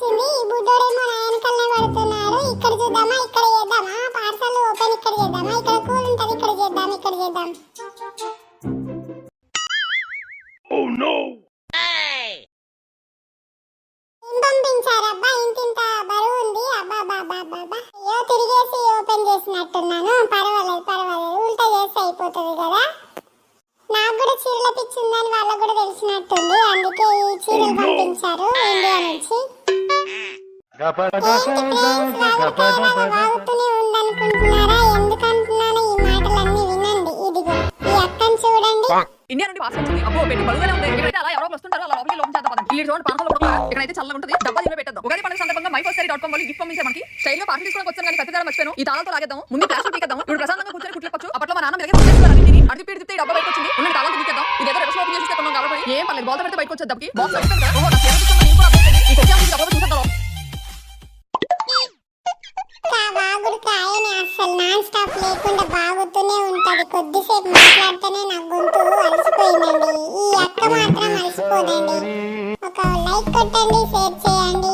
వచ్చింది. ఈ బుడ్డోడేమో నా వెనకల్నే పడుతున్నాడు. ఇక్కడ చూద్దామా ఇక్కడ చేద్దామా? పార్సల్ ఓపెన్ ఇక్కడ చేద్దామా? ఇక్కడ కూల్ ఉంటది ఇక్కడ చేద్దాం ఇక్కడ చేద్దాం పంపించారబ్బా? ఇంతింత బరువు ఉంది. అబ్బా బాబా బాబా అయ్యో తిరిగేసి ఓపెన్ చేసినట్టున్నాను. పర్వాలేదు పర్వాలేదు. ఉల్టా చేస్తే అయిపోతుంది కదా? నాకు కూడా చీరల పిచ్చి ఉందని వాళ్ళకు కూడా తెలిసినట్టుంది. అందుకే ఈ చీరలు పంపించారు ఇండియా నుంచి. ఇండియా నుండి పాస్ వచ్చింది అబ్బో పెట్టి బలుగానే ఉంది ఇక్కడైతే అలా ఎవరో ఒకరు అలా లోపలికి లోపల చేద్దాం పదండి. చూడండి పానకాలు ఇక్కడైతే చల్లగా ఉంటుంది డబ్బా దీనిలో పెట్టేద్దాం ఉగాది పండుగ సందర్భంగా మై ఫస్ట్ డాట్ కామ్ వాళ్ళు గిఫ్ట్ పంపించారు మనకి స్టైల్గా తీసుకోవడానికి వచ్చాను కానీ పెద్దగా మర్చిపోయాను ఈ లాగేద్దాం ముందు ప్లాస్టిక్ తీకేద్దాం ఇప్పుడు ప్రశాంతంగా కూర్చొని కుట్లకొచ్చు అప్పట్లో మా నాన్న అడిగి డబ్బా బయటకు వచ్చింది ఉన్న తీకేద్దాం ఓపెన్ చేసి కొన్నాం కాబట్టి ఏం పర్లేదు బాల్ పెడితే బయటకు వచ్చేద్దాం బాక్స్ లేకుండా బాగుతూనే ఉంటది. కొద్దిసేపు మాట్లాడితేనే నా గొంతు అలసిపోయిందండి. ఈ అక్క మాత్రం అలసిపోదండి. ఒక లైక్ కొట్టండి షేర్ చేయండి.